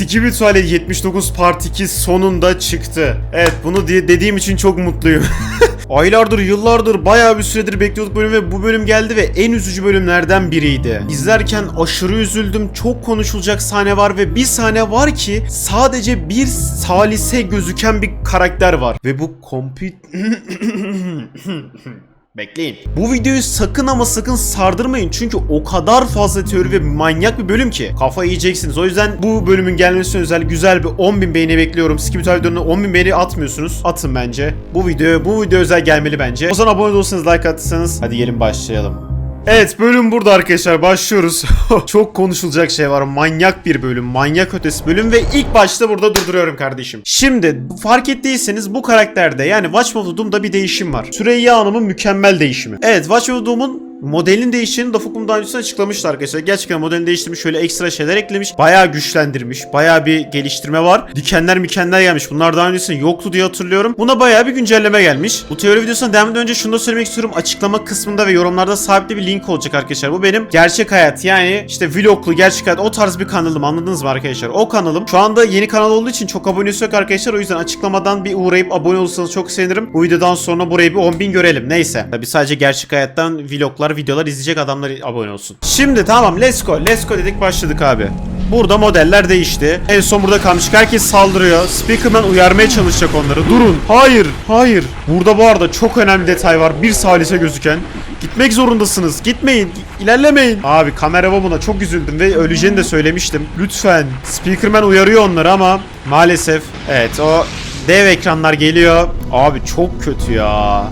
Skibidi Tuvalet 79 Part 2 sonunda çıktı. Evet bunu diye dediğim için çok mutluyum. Aylardır, yıllardır, bayağı bir süredir bekliyorduk bölüm ve bu bölüm geldi ve en üzücü bölümlerden biriydi. İzlerken aşırı üzüldüm. Çok konuşulacak sahne var ve bir sahne var ki sadece bir salise gözüken bir karakter var. Ve bu kompüt... Bekleyin. Bu videoyu sakın ama sakın sardırmayın çünkü o kadar fazla teori ve manyak bir bölüm ki kafayı yiyeceksiniz. O yüzden bu bölümün gelmesine özel güzel bir 10.000 beğeni bekliyorum. Skibidi videonun 10.000 beğeni atmıyorsunuz. Atın bence. Bu video bu video özel gelmeli bence. O zaman abone olursanız like atırsanız hadi gelin başlayalım. Evet bölüm burada arkadaşlar başlıyoruz. Çok konuşulacak şey var. Manyak bir bölüm. Manyak ötesi bölüm ve ilk başta burada durduruyorum kardeşim. Şimdi fark ettiyseniz bu karakterde yani Watch of Doom'da bir değişim var. Süreyya Hanım'ın mükemmel değişimi. Evet Watch of Doom'un Modelin değiştiğini Dafuk'un daha öncesinde açıklamıştı arkadaşlar. Gerçekten modelini değiştirmiş, şöyle ekstra şeyler eklemiş. Bayağı güçlendirmiş, bayağı bir geliştirme var. Dikenler mükemmel gelmiş. Bunlar daha öncesinde yoktu diye hatırlıyorum. Buna bayağı bir güncelleme gelmiş. Bu teori videosuna devam önce şunu da söylemek istiyorum. Açıklama kısmında ve yorumlarda sabitli bir link olacak arkadaşlar. Bu benim gerçek hayat yani işte vloglu gerçek hayat o tarz bir kanalım anladınız mı arkadaşlar? O kanalım. Şu anda yeni kanal olduğu için çok abonesi yok arkadaşlar. O yüzden açıklamadan bir uğrayıp abone olursanız çok sevinirim. Bu videodan sonra burayı bir 10.000 görelim. Neyse. Tabi sadece gerçek hayattan vloglar, videolar izleyecek adamlar abone olsun. Şimdi tamam let's go. Let's go dedik başladık abi. Burada modeller değişti. En son burada kalmış. Herkes saldırıyor. Speakerman uyarmaya çalışacak onları. Durun. Hayır. Hayır. Burada bu arada çok önemli detay var. Bir salise gözüken. Gitmek zorundasınız. Gitmeyin. İlerlemeyin. Abi kamera buna çok üzüldüm ve öleceğini de söylemiştim. Lütfen. Speakerman uyarıyor onları ama maalesef. Evet o dev ekranlar geliyor. Abi çok kötü ya.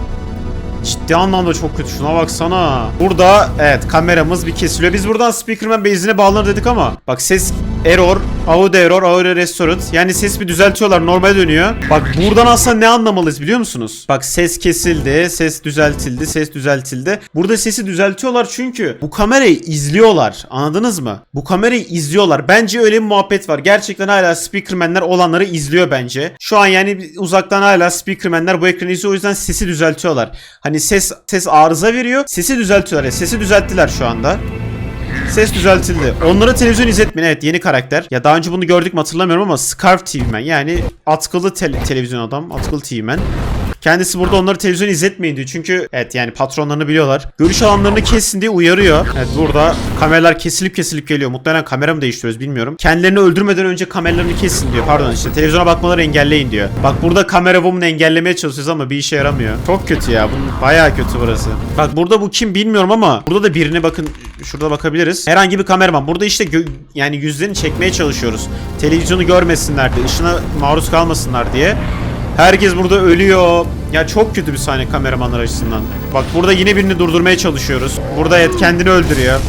Ciddi anlamda çok kötü. Şuna baksana. Burada evet kameramız bir kesiliyor. Biz buradan Speakerman base'ine bağlanır dedik ama. Bak ses error, audio error, audio restored. Yani ses bir düzeltiyorlar. Normale dönüyor. Bak buradan aslında ne anlamalıyız biliyor musunuz? Bak ses kesildi, ses düzeltildi, ses düzeltildi. Burada sesi düzeltiyorlar çünkü bu kamerayı izliyorlar. Anladınız mı? Bu kamerayı izliyorlar. Bence öyle bir muhabbet var. Gerçekten hala Speakerman'ler olanları izliyor bence. Şu an yani uzaktan hala Speakerman'ler bu ekranı izliyor. O yüzden sesi düzeltiyorlar. Hani ses ses arıza veriyor. Sesi düzeltiyorlar. Yani sesi düzelttiler şu anda. Ses düzeltildi. Onlara televizyon izletmeyin. Evet yeni karakter. Ya daha önce bunu gördük mü hatırlamıyorum ama Scarf TV Man. Yani atkılı tel- televizyon adam. Atkılı TV Man. Kendisi burada onları televizyon izletmeyin diyor. Çünkü evet yani patronlarını biliyorlar. Görüş alanlarını kesin diye uyarıyor. Evet burada kameralar kesilip kesilip geliyor. Muhtemelen kamera mı değiştiriyoruz bilmiyorum. Kendilerini öldürmeden önce kameralarını kesin diyor. Pardon işte televizyona bakmaları engelleyin diyor. Bak burada kamera woman'ı engellemeye çalışıyoruz ama bir işe yaramıyor. Çok kötü ya. Bunun bayağı kötü burası. Bak burada bu kim bilmiyorum ama burada da birine bakın şurada bakabiliriz. Herhangi bir kameraman. Burada işte yani yüzlerini çekmeye çalışıyoruz. Televizyonu görmesinler diye, ışına maruz kalmasınlar diye. Herkes burada ölüyor. Ya çok kötü bir sahne kameramanlar açısından. Bak burada yine birini durdurmaya çalışıyoruz. Burada et kendini öldürüyor.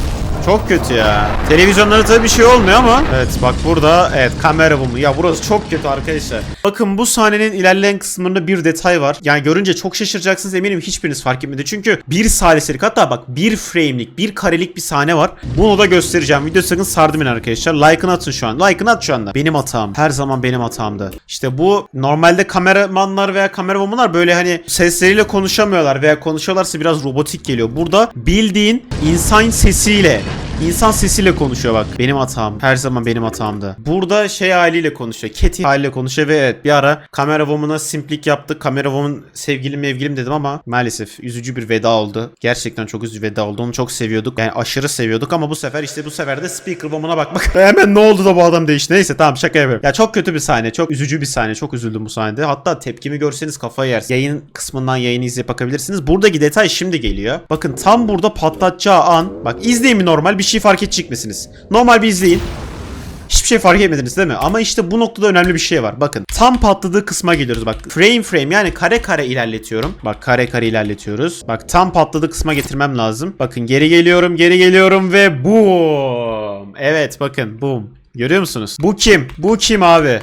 Çok kötü ya. Televizyonlara tabii bir şey olmuyor ama. Evet bak burada evet kamera bu? Ya burası çok kötü arkadaşlar. Bakın bu sahnenin ilerleyen kısmında bir detay var. Yani görünce çok şaşıracaksınız eminim hiçbiriniz fark etmedi. Çünkü bir saliselik hatta bak bir frame'lik bir karelik bir sahne var. Bunu da göstereceğim. Video sakın sardırmayın arkadaşlar. Like'ını atın şu an. Like'ını at şu anda. Benim hatam. Her zaman benim hatamdı. İşte bu normalde kameramanlar veya kameramanlar böyle hani sesleriyle konuşamıyorlar veya konuşuyorlarsa biraz robotik geliyor. Burada bildiğin insan sesiyle İnsan sesiyle konuşuyor bak. Benim hatam. Her zaman benim hatamdı. Burada şey haliyle konuşuyor. Keti haliyle konuşuyor ve evet bir ara kamera woman'a simplik yaptık. Kamera woman sevgilim mevgilim dedim ama maalesef üzücü bir veda oldu. Gerçekten çok üzücü veda oldu. Onu çok seviyorduk. Yani aşırı seviyorduk ama bu sefer işte bu sefer de speaker woman'a bakmak. Hemen ne oldu da bu adam değişti. Neyse tamam şaka yapıyorum. Ya çok kötü bir sahne. Çok üzücü bir sahne. Çok üzüldüm bu sahnede. Hatta tepkimi görseniz kafayı yersiniz. Yayın kısmından yayını izleyip bakabilirsiniz. Buradaki detay şimdi geliyor. Bakın tam burada patlatacağı an. Bak izleyin normal bir şey fark edecek misiniz? Normal bir izleyin. Hiçbir şey fark etmediniz değil mi? Ama işte bu noktada önemli bir şey var. Bakın tam patladığı kısma geliyoruz. Bak frame frame yani kare kare ilerletiyorum. Bak kare kare ilerletiyoruz. Bak tam patladığı kısma getirmem lazım. Bakın geri geliyorum geri geliyorum ve boom. Evet bakın boom. Görüyor musunuz? Bu kim? Bu kim abi?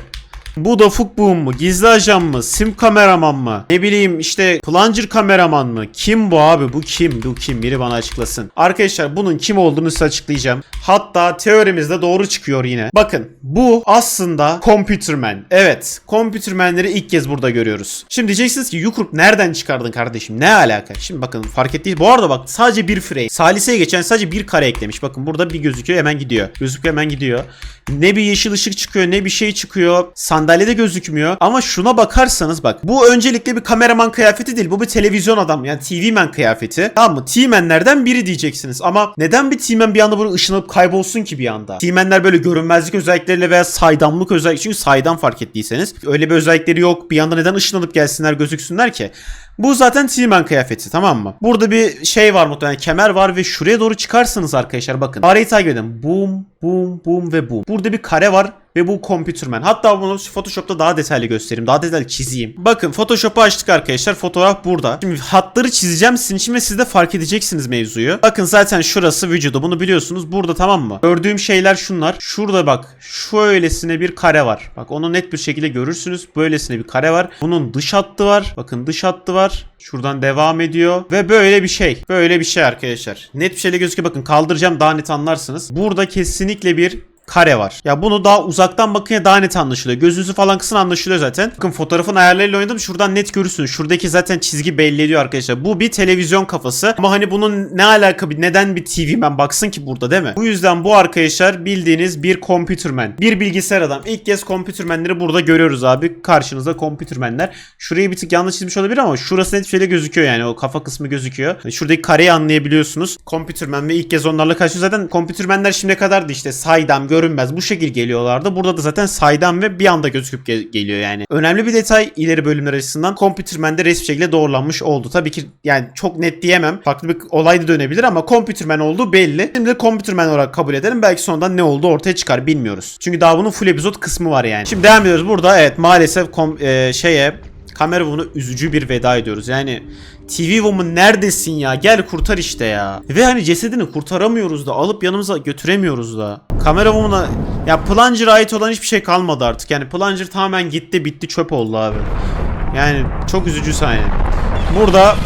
Bu da Fukbum mu? Gizli ajan mı? Sim kameraman mı? Ne bileyim işte plunger kameraman mı? Kim bu abi? Bu kim? Bu kim? Biri bana açıklasın. Arkadaşlar bunun kim olduğunu size açıklayacağım. Hatta teorimizde doğru çıkıyor yine. Bakın bu aslında Computerman. Evet. Computerman'leri ilk kez burada görüyoruz. Şimdi diyeceksiniz ki Yukrup nereden çıkardın kardeşim? Ne alaka? Şimdi bakın fark ettiğiniz. Bu arada bak sadece bir frame. Saliseye geçen sadece bir kare eklemiş. Bakın burada bir gözüküyor hemen gidiyor. Gözüküyor hemen gidiyor. Ne bir yeşil ışık çıkıyor ne bir şey çıkıyor. Sandalyede gözükmüyor. Ama şuna bakarsanız bak. Bu öncelikle bir kameraman kıyafeti değil. Bu bir televizyon adam. Yani TV man kıyafeti. Tamam mı? T-Man'lerden biri diyeceksiniz. Ama neden bir T-Man bir anda böyle ışınlanıp kaybolsun ki bir anda? T-Man'ler böyle görünmezlik özellikleriyle veya saydamlık özellik. Çünkü saydam fark ettiyseniz. Öyle bir özellikleri yok. Bir anda neden ışınlanıp gelsinler gözüksünler ki? Bu zaten T-Man kıyafeti tamam mı? Burada bir şey var muhtemelen kemer var ve şuraya doğru çıkarsanız arkadaşlar bakın. Kareyi takip edin. Boom, boom, boom ve boom. Burada bir kare var ve bu Computerman. Hatta bunu Photoshop'ta daha detaylı göstereyim. Daha detaylı çizeyim. Bakın Photoshop'u açtık arkadaşlar. Fotoğraf burada. Şimdi hatları çizeceğim sizin için ve siz de fark edeceksiniz mevzuyu. Bakın zaten şurası vücudu. Bunu biliyorsunuz. Burada tamam mı? Gördüğüm şeyler şunlar. Şurada bak. Şöylesine bir kare var. Bak onu net bir şekilde görürsünüz. Böylesine bir kare var. Bunun dış hattı var. Bakın dış hattı var. Şuradan devam ediyor. Ve böyle bir şey. Böyle bir şey arkadaşlar. Net bir şeyle gözüküyor. Bakın kaldıracağım daha net anlarsınız. Burada kesinlikle bir kare var. Ya bunu daha uzaktan bakınca daha net anlaşılıyor. Gözünüzü falan kısın anlaşılıyor zaten. Bakın fotoğrafın ayarlarıyla oynadım. Şuradan net görürsünüz. Şuradaki zaten çizgi belli ediyor arkadaşlar. Bu bir televizyon kafası. Ama hani bunun ne alaka bir neden bir TV man baksın ki burada değil mi? Bu yüzden bu arkadaşlar bildiğiniz bir computerman. Bir bilgisayar adam. İlk kez computermanleri burada görüyoruz abi. Karşınızda computermanler. Şurayı bir tık yanlış çizmiş olabilir ama şurası net bir şeyle gözüküyor yani. O kafa kısmı gözüküyor. Şuradaki kareyi anlayabiliyorsunuz. Computerman ve ilk kez onlarla karşı zaten computermanler şimdiye kadardı işte saydam, görünmez bu şekil geliyorlardı. Burada da zaten saydam ve bir anda gözüküp ge- geliyor yani. Önemli bir detay ileri bölümler açısından Computerman'de resmi şekilde doğrulanmış oldu. Tabii ki yani çok net diyemem. Farklı bir olay da dönebilir ama Computerman olduğu belli. Şimdi de Computerman olarak kabul edelim. Belki sonradan ne oldu ortaya çıkar bilmiyoruz. Çünkü daha bunun full episode kısmı var yani. Şimdi devam ediyoruz. Burada evet maalesef kom- e, şeye Kamera Woman'a üzücü bir veda ediyoruz. Yani TV Woman neredesin ya? Gel kurtar işte ya. Ve hani cesedini kurtaramıyoruz da alıp yanımıza götüremiyoruz da. Kamera Woman'a ya Plunger'a ait olan hiçbir şey kalmadı artık. Yani Plunger tamamen gitti bitti çöp oldu abi. Yani çok üzücü sahne. Burada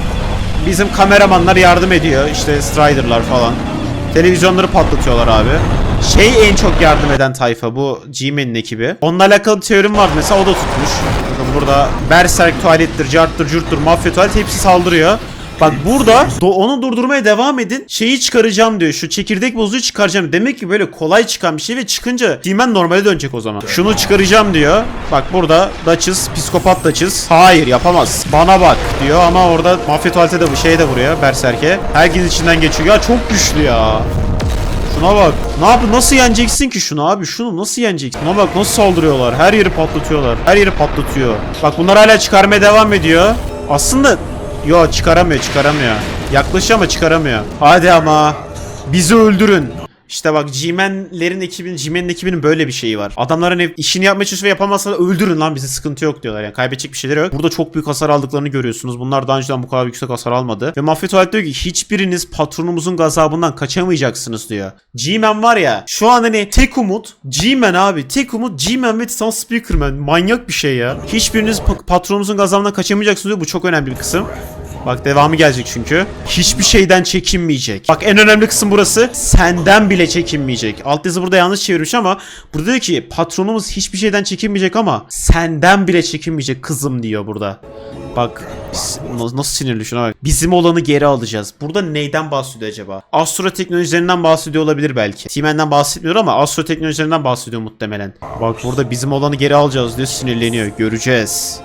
bizim kameramanlar yardım ediyor. İşte Strider'lar falan. Televizyonları patlatıyorlar abi. Şey en çok yardım eden tayfa bu G-Man'in ekibi. Onunla alakalı teorim var mesela o da tutmuş. Burada Berserk tuvalettir, carttır, curttur, mafya tuvalet hepsi saldırıyor. Bak burada onu durdurmaya devam edin. Şeyi çıkaracağım diyor. Şu çekirdek bozuyu çıkaracağım. Demek ki böyle kolay çıkan bir şey ve çıkınca Demon normale dönecek o zaman. Şunu çıkaracağım diyor. Bak burada Duchess, psikopat Duchess. Hayır yapamaz. Bana bak diyor ama orada mafya tuvalete de bu şeye de vuruyor Berserk'e. Herkes içinden geçiyor. Ya çok güçlü ya. Şuna bak. Ne yap nasıl yeneceksin ki şunu abi? Şunu nasıl yeneceksin? Şuna bak nasıl saldırıyorlar. Her yeri patlatıyorlar. Her yeri patlatıyor. Bak bunlar hala çıkarmaya devam ediyor. Aslında yo çıkaramıyor, çıkaramıyor. Yaklaşıyor ama çıkaramıyor. Hadi ama bizi öldürün. İşte bak G-Man'lerin ekibinin, G-Man'in ekibinin böyle bir şeyi var. Adamların ev, işini yapmaya çalışıyor ve yapamazsa öldürün lan bize sıkıntı yok diyorlar. Yani kaybedecek bir şeyleri yok. Burada çok büyük hasar aldıklarını görüyorsunuz. Bunlar daha önceden bu kadar yüksek hasar almadı. Ve Mafya Tuvalet diyor ki hiçbiriniz patronumuzun gazabından kaçamayacaksınız diyor. G-Man var ya şu an hani tek umut G-Man abi. Tek umut G-Man ve Titan Speakerman. Manyak bir şey ya. Hiçbiriniz pa- patronumuzun gazabından kaçamayacaksınız diyor. Bu çok önemli bir kısım. Bak devamı gelecek çünkü. Hiçbir şeyden çekinmeyecek. Bak en önemli kısım burası. Senden bile çekinmeyecek. Alt yazı burada yanlış çevirmiş ama burada diyor ki patronumuz hiçbir şeyden çekinmeyecek ama senden bile çekinmeyecek kızım diyor burada. Bak nasıl sinirli şuna bak. Bizim olanı geri alacağız. Burada neyden bahsediyor acaba? Astro teknolojilerinden bahsediyor olabilir belki. Siemens'den bahsetmiyor ama astro teknolojilerinden bahsediyor muhtemelen. Bak burada bizim olanı geri alacağız diyor sinirleniyor. Göreceğiz.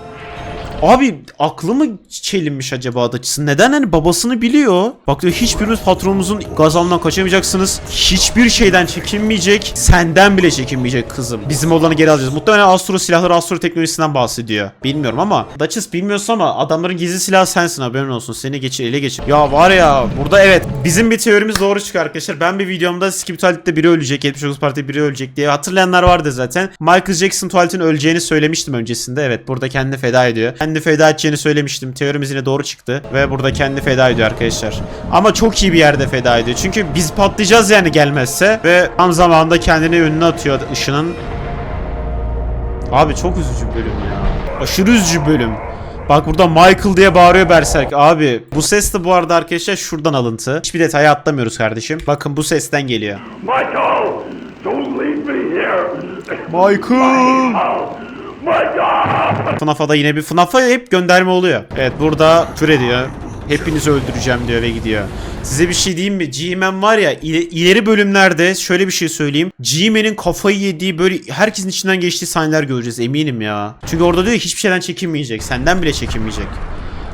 Abi aklı mı çelinmiş acaba adaçısı? Neden hani babasını biliyor? Bak diyor hiçbiriniz patronumuzun gazalından kaçamayacaksınız. Hiçbir şeyden çekinmeyecek. Senden bile çekinmeyecek kızım. Bizim olanı geri alacağız. Muhtemelen Astro silahları Astro teknolojisinden bahsediyor. Bilmiyorum ama Duchess bilmiyorsun ama adamların gizli silahı sensin haberin olsun. Seni geçir ele geçir. Ya var ya burada evet bizim bir teorimiz doğru çıkıyor arkadaşlar. Ben bir videomda Skip tuvalette biri ölecek. 79 Parti biri ölecek diye hatırlayanlar vardı zaten. Michael Jackson tuvaletin öleceğini söylemiştim öncesinde. Evet burada kendini feda ediyor. Kendi feda edeceğini söylemiştim. Teorimiz yine doğru çıktı. Ve burada kendi feda ediyor arkadaşlar. Ama çok iyi bir yerde feda ediyor. Çünkü biz patlayacağız yani gelmezse. Ve tam zamanında kendini önüne atıyor ışının. Abi çok üzücü bölüm ya. Aşırı üzücü bölüm. Bak burada Michael diye bağırıyor Berserk. Abi bu ses de bu arada arkadaşlar şuradan alıntı. Hiçbir detaya atlamıyoruz kardeşim. Bakın bu sesten geliyor. Michael, don't leave me here. Michael! Oh, Michael! FNAF'a da yine bir FNAF'a hep gönderme oluyor. Evet burada küfür ediyor. Hepinizi öldüreceğim diyor ve gidiyor. Size bir şey diyeyim mi? G-Man var ya ile- ileri bölümlerde şöyle bir şey söyleyeyim. G-Man'in kafayı yediği böyle herkesin içinden geçtiği sahneler göreceğiz eminim ya. Çünkü orada diyor hiçbir şeyden çekinmeyecek. Senden bile çekinmeyecek.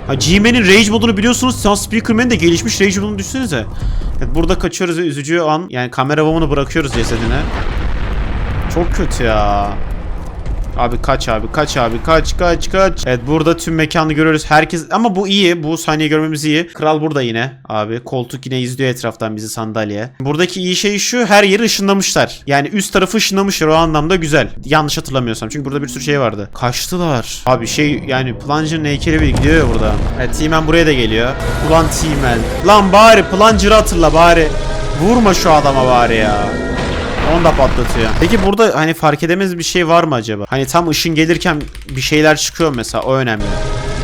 Ha, G-Man'in Rage modunu biliyorsunuz. Sen Speakerman'in de gelişmiş Rage modunu düşünsenize. Evet, burada kaçıyoruz ve üzücü an. Yani kamera babamını bırakıyoruz cesedine. Çok kötü ya. Abi kaç abi kaç abi kaç kaç kaç. Evet burada tüm mekanı görüyoruz. Herkes ama bu iyi. Bu sahneyi görmemiz iyi. Kral burada yine abi. Koltuk yine izliyor etraftan bizi sandalye. Buradaki iyi şey şu her yeri ışınlamışlar. Yani üst tarafı ışınlamışlar o anlamda güzel. Yanlış hatırlamıyorsam. Çünkü burada bir sürü şey vardı. Kaçtılar. Abi şey yani Plunger'ın heykeli bir gidiyor ya burada. Evet T-Man buraya da geliyor. Ulan T-Man. Lan bari Plunger'ı hatırla bari. Vurma şu adama bari ya. Onu da patlatıyor. Peki burada hani fark edemez bir şey var mı acaba? Hani tam ışın gelirken bir şeyler çıkıyor mesela o önemli.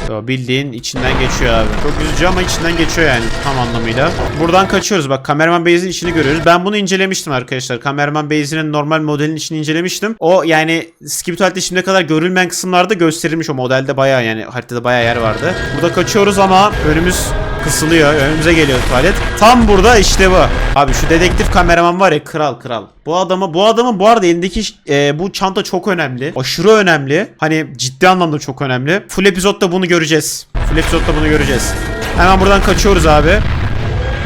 Yo, bildiğin içinden geçiyor abi. Çok üzücü ama içinden geçiyor yani tam anlamıyla. Buradan kaçıyoruz bak kameraman base'in içini görüyoruz. Ben bunu incelemiştim arkadaşlar. Kameraman base'inin normal modelin içini incelemiştim. O yani skip tuvalette şimdiye kadar görülmeyen kısımlarda gösterilmiş o modelde bayağı yani haritada bayağı yer vardı. Burada kaçıyoruz ama önümüz kısılıyor. Önümüze geliyor tuvalet. Tam burada işte bu. Abi şu dedektif kameraman var ya kral kral. Bu adamı bu adamın bu arada elindeki e, bu çanta çok önemli. Aşırı önemli. Hani ciddi anlamda çok önemli. Full epizodda bunu göreceğiz. Full epizodda bunu göreceğiz. Hemen buradan kaçıyoruz abi.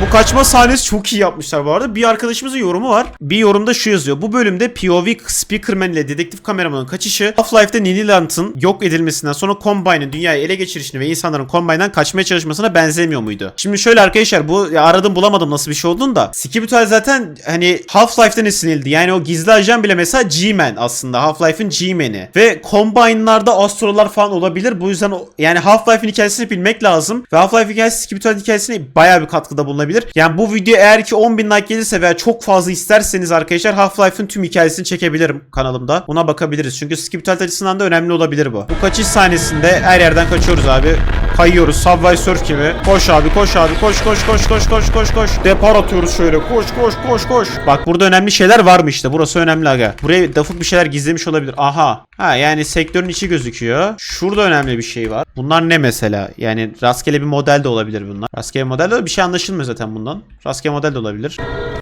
Bu kaçma sahnesi çok iyi yapmışlar bu arada. Bir arkadaşımızın yorumu var. Bir yorumda şu yazıyor. Bu bölümde POV Speakerman ile dedektif kameramanın kaçışı Half-Life'de Nililant'ın yok edilmesinden sonra Combine'ın dünyayı ele geçirişini ve insanların Combine'dan kaçmaya çalışmasına benzemiyor muydu? Şimdi şöyle arkadaşlar bu ya aradım bulamadım nasıl bir şey olduğunu da. Skibital zaten hani Half-Life'den esinlenildi. Yani o gizli ajan bile mesela G-Man aslında. Half-Life'ın G-Man'i. Ve Combine'larda astrolar falan olabilir. Bu yüzden yani Half-Life'in hikayesini bilmek lazım. Ve Half-Life hikayesi Skibital hikayesine bayağı bir katkıda bulunabilir. Yani bu video eğer ki 10.000 like gelirse veya çok fazla isterseniz arkadaşlar Half-Life'ın tüm hikayesini çekebilirim kanalımda. Buna bakabiliriz. Çünkü Skibital açısından da önemli olabilir bu. Bu kaçış sahnesinde her yerden kaçıyoruz abi. Kayıyoruz. Subway Surf gibi. Koş abi koş abi koş koş koş koş koş koş koş. Depar atıyoruz şöyle. Koş koş koş koş. Bak burada önemli şeyler var mı işte. Burası önemli aga. Buraya dafuk bir şeyler gizlemiş olabilir. Aha. Ha yani sektörün içi gözüküyor. Şurada önemli bir şey var. Bunlar ne mesela? Yani rastgele bir model de olabilir bunlar. Rastgele model de bir şey anlaşılmıyor zaten bundan. Rastgele model de olabilir.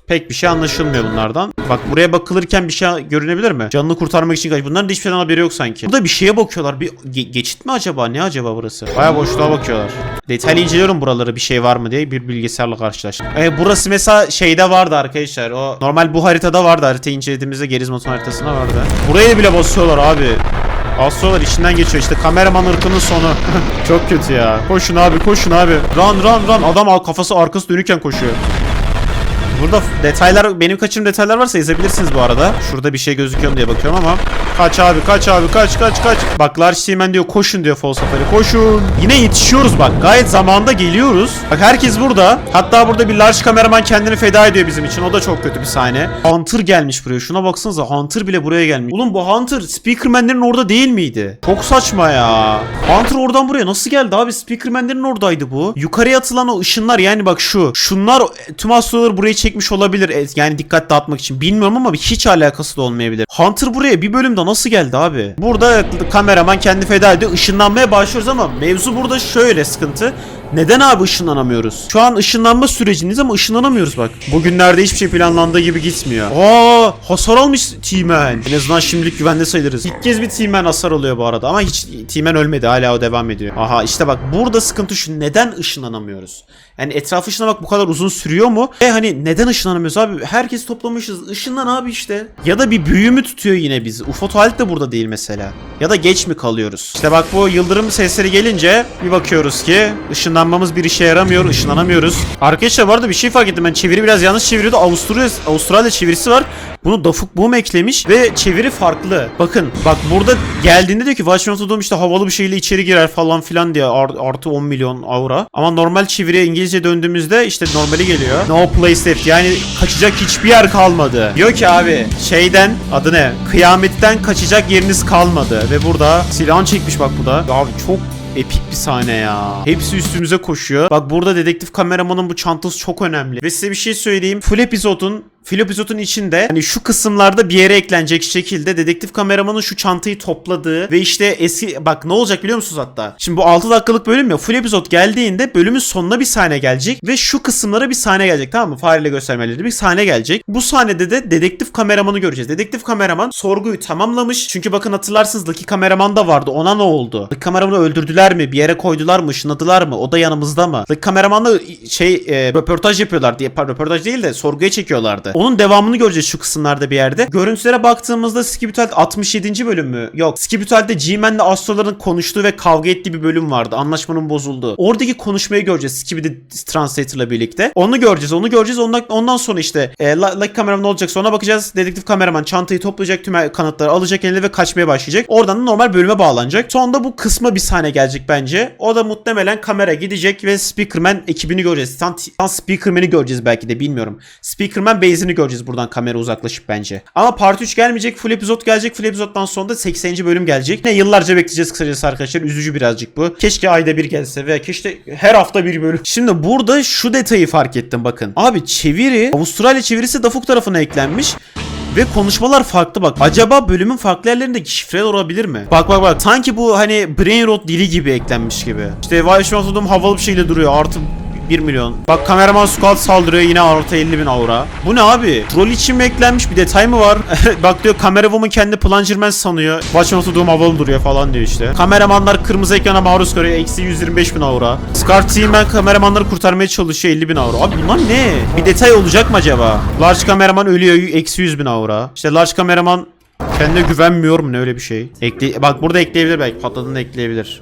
Pek bir şey anlaşılmıyor bunlardan. Bak buraya bakılırken bir şey görünebilir mi? Canını kurtarmak için kaç. Bunların hiçbir şeyden haberi yok sanki. Burada bir şeye bakıyorlar. Bir ge- geçit mi acaba? Ne acaba burası? Baya boşluğa bakıyorlar. Detaylı inceliyorum buraları bir şey var mı diye bir bilgisayarla karşılaştım. E, burası mesela şeyde vardı arkadaşlar. O normal bu haritada vardı. Haritayı incelediğimizde Gerizmos'un haritasında vardı. Buraya bile basıyorlar abi. Astrolar içinden geçiyor işte kameraman ırkının sonu. Çok kötü ya. Koşun abi koşun abi. Run run run. Adam al- kafası arkası dönükken koşuyor. Burada detaylar benim kaçırdığım detaylar varsa yazabilirsiniz bu arada. Şurada bir şey gözüküyor diye bakıyorum ama. Kaç abi kaç abi kaç kaç kaç. Bak Large Seaman diyor koşun diyor Fall Safari koşun. Yine yetişiyoruz bak gayet zamanda geliyoruz. Bak herkes burada. Hatta burada bir Large kameraman kendini feda ediyor bizim için. O da çok kötü bir sahne. Hunter gelmiş buraya. Şuna baksanıza Hunter bile buraya gelmiş. Oğlum bu Hunter Speakerman'lerin orada değil miydi? Çok saçma ya. Hunter oradan buraya nasıl geldi abi? Speakerman'lerin oradaydı bu. Yukarıya atılan o ışınlar yani bak şu. Şunlar tüm astroları buraya çekmiş olabilir. E, Yani dikkat dağıtmak için. Bilmiyorum ama hiç alakası da olmayabilir. Hunter buraya bir bölümde nasıl geldi abi? Burada kameraman kendi feda ediyor. Işınlanmaya başlıyoruz ama mevzu burada şöyle sıkıntı. Neden abi ışınlanamıyoruz? Şu an ışınlanma sürecindeyiz ama ışınlanamıyoruz bak. Bugünlerde hiçbir şey planlandığı gibi gitmiyor. Aa, hasar almış T-Man. En azından şimdilik güvende sayılırız. İlk kez bir T-Man hasar alıyor bu arada ama hiç T-Man ölmedi hala o devam ediyor. Aha işte bak burada sıkıntı şu neden ışınlanamıyoruz? Yani etrafı ışınlamak bu kadar uzun sürüyor mu? Ve hani neden ışınlanamıyoruz abi? Herkes toplamışız. Işınlan abi işte. Ya da bir büyü mü tutuyor yine bizi? UFO tuvalet de burada değil mesela. Ya da geç mi kalıyoruz? İşte bak bu yıldırım sesleri gelince bir bakıyoruz ki ışınlanmamız bir işe yaramıyor. ışınlanamıyoruz. Arkadaşlar bu arada bir şey fark ettim ben. Çeviri biraz yanlış çeviriyordu. Avustralya, Avustralya çevirisi var. Bunu Dafuk Boom eklemiş ve çeviri farklı. Bakın bak burada geldiğinde diyor ki Washington Dome işte havalı bir şeyle içeri girer falan filan diye Art- artı 10 milyon avro. Ama normal çeviriye İngilizce döndüğümüzde işte normali geliyor. No place left yani kaçacak hiçbir yer kalmadı. Diyor ki abi şeyden adı ne? Kıyametten kaçacak yeriniz kalmadı. Ve burada silahını çekmiş bak bu da. Abi çok epik bir sahne ya. Hepsi üstümüze koşuyor. Bak burada dedektif kameramanın bu çantası çok önemli. Ve size bir şey söyleyeyim. Full epizodun Full epizodun içinde hani şu kısımlarda bir yere eklenecek şekilde dedektif kameramanın şu çantayı topladığı ve işte eski bak ne olacak biliyor musunuz hatta? Şimdi bu 6 dakikalık bölüm ya full epizod geldiğinde bölümün sonuna bir sahne gelecek ve şu kısımlara bir sahne gelecek tamam mı? Fareyle göstermeleri bir sahne gelecek. Bu sahnede de dedektif kameramanı göreceğiz. Dedektif kameraman sorguyu tamamlamış. Çünkü bakın hatırlarsınız Lucky kameraman da vardı. Ona ne oldu? Lucky kameramanı öldürdüler mi? Bir yere koydular mı? Işınladılar mı? O da yanımızda mı? Lucky kameramanla şey e, röportaj yapıyorlar diye röportaj değil de sorguya çekiyorlardı. Onun devamını göreceğiz şu kısımlarda bir yerde. Görüntülere baktığımızda Skibutal 67. bölüm mü? Yok. Skibutal'de G-Man'le Astro'ların konuştuğu ve kavga ettiği bir bölüm vardı. Anlaşmanın bozulduğu. Oradaki konuşmayı göreceğiz Skibidi Translator'la birlikte. Onu göreceğiz. Onu göreceğiz. Ondan, ondan sonra işte e, Lucky kameraman ne olacak sonra bakacağız. Dedektif kameraman çantayı toplayacak tüm kanıtları alacak eline ve kaçmaya başlayacak. Oradan da normal bölüme bağlanacak. Sonunda bu kısma bir sahne gelecek bence. O da muhtemelen kamera gidecek ve Speakerman ekibini göreceğiz. Tam, tam Speakerman'i göreceğiz belki de bilmiyorum. Speakerman base'ini göreceğiz buradan kamera uzaklaşıp bence. Ama part 3 gelmeyecek. Full epizod gelecek. Full epizoddan sonra da 80. bölüm gelecek. Ne yıllarca bekleyeceğiz kısacası arkadaşlar. Üzücü birazcık bu. Keşke ayda bir gelse veya keşke her hafta bir bölüm. Şimdi burada şu detayı fark ettim bakın. Abi çeviri Avustralya çevirisi Dafuk tarafına eklenmiş. Ve konuşmalar farklı bak. Acaba bölümün farklı yerlerindeki şifreler olabilir mi? Bak bak bak. Sanki bu hani Brain Rot dili gibi eklenmiş gibi. İşte Washington havalı bir şekilde duruyor. Artı 1 milyon. Bak kameraman squad saldırıyor yine artı 50 bin aura. Bu ne abi? Troll için mi eklenmiş bir detay mı var? Bak diyor kamera woman kendi plungerman sanıyor. Washington Doom havalı duruyor falan diyor işte. Kameramanlar kırmızı ekrana maruz kalıyor. Eksi 125 bin aura. Scar Team'den kameramanları kurtarmaya çalışıyor 50 bin aura. Abi bunlar ne? Bir detay olacak mı acaba? Large kameraman ölüyor eksi 100 bin aura. İşte large kameraman kendine güvenmiyor mu ne öyle bir şey? Ekle bak burada ekleyebilir belki patladığında ekleyebilir.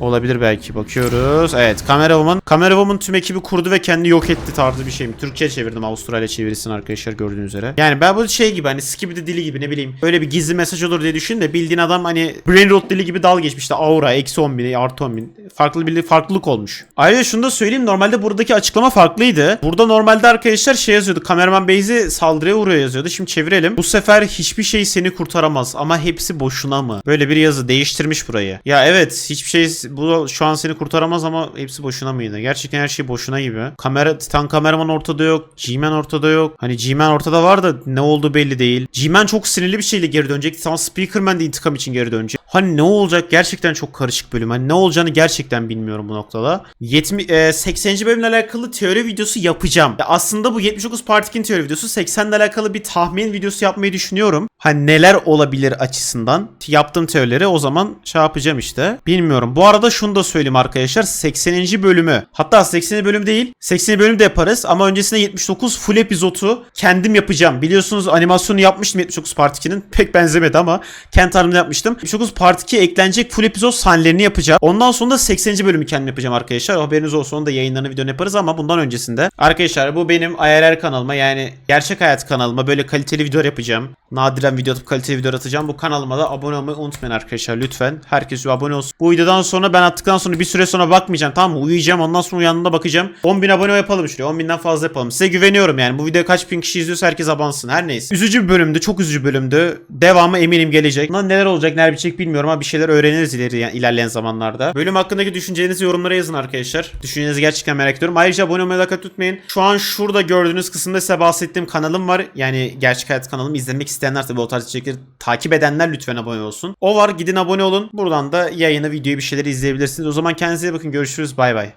Olabilir belki. Bakıyoruz. Evet. Kamera Woman. Kamera Woman tüm ekibi kurdu ve kendi yok etti tarzı bir şey mi? Türkçe çevirdim Avustralya çevirisini arkadaşlar gördüğünüz üzere. Yani ben bu şey gibi hani Skibidi dili gibi ne bileyim. Öyle bir gizli mesaj olur diye düşün de bildiğin adam hani Brain Rot dili gibi dal geçmiş. İşte aura, eksi 10 bin, artı 10 bin. Farklı bir farklılık olmuş. Ayrıca şunu da söyleyeyim. Normalde buradaki açıklama farklıydı. Burada normalde arkadaşlar şey yazıyordu. Kameraman Base'i saldırıya uğruyor yazıyordu. Şimdi çevirelim. Bu sefer hiçbir şey seni kurtaramaz ama hepsi boşuna mı? Böyle bir yazı değiştirmiş burayı. Ya evet hiçbir şey bu şu an seni kurtaramaz ama hepsi boşuna mıydı? Gerçekten her şey boşuna gibi. Kamera Titan kameraman ortada yok. G-Man ortada yok. Hani G-Man ortada var da ne oldu belli değil. G-Man çok sinirli bir şeyle geri dönecek. Titan Speakerman de intikam için geri dönecek. Hani ne olacak? Gerçekten çok karışık bölüm. Hani ne olacağını gerçekten bilmiyorum bu noktada. 70 e, 80. bölümle alakalı teori videosu yapacağım. Ya aslında bu 79 Part 2'nin teori videosu 80 ile alakalı bir tahmin videosu yapmayı düşünüyorum. Hani neler olabilir açısından. Yaptığım teorileri o zaman şey yapacağım işte. Bilmiyorum. Bu arada şunu da söyleyeyim arkadaşlar. 80. bölümü hatta 80. bölüm değil 80. bölüm de yaparız ama öncesinde 79 full epizodu kendim yapacağım. Biliyorsunuz animasyonu yapmıştım 79 Part 2'nin. Pek benzemedi ama kendi tarzımda yapmıştım. 79 Part 2 eklenecek full epizod sahnelerini yapacağım. Ondan sonra da 80. bölümü kendim yapacağım arkadaşlar. Haberiniz olsun onu da yayınlarını videonu yaparız ama bundan öncesinde. Arkadaşlar bu benim IRL kanalıma yani gerçek hayat kanalıma böyle kaliteli videolar yapacağım. Nadiren video atıp kaliteli video atacağım. Bu kanalıma da abone olmayı unutmayın arkadaşlar lütfen. Herkes abone olsun. Bu videodan sonra ben attıktan sonra bir süre sonra bakmayacağım tamam mı? Uyuyacağım ondan sonra uyandığımda bakacağım. 10.000 abone yapalım şuraya. 10.000'den fazla yapalım. Size güveniyorum yani. Bu video kaç bin kişi izliyorsa herkes abansın. Her neyse. Üzücü bir bölümdü. Çok üzücü bölümdü. Devamı eminim gelecek. Bundan neler olacak neler bitecek bilmiyorum ama bir şeyler öğreniriz ileri, yani ilerleyen zamanlarda. Bölüm hakkındaki düşüncelerinizi yorumlara yazın arkadaşlar. Düşüncelerinizi gerçekten merak ediyorum. Ayrıca abone olmayı da tutmayın. Şu an şurada gördüğünüz kısımda size bahsettiğim kanalım var. Yani gerçek hayat kanalım. izlemek isteyenler tabii o tarz içerikleri takip edenler lütfen abone olsun. O var gidin abone olun. Buradan da yayını, videoyu bir şeyler izleyebilirsiniz. O zaman kendinize bakın. Görüşürüz. Bay bay.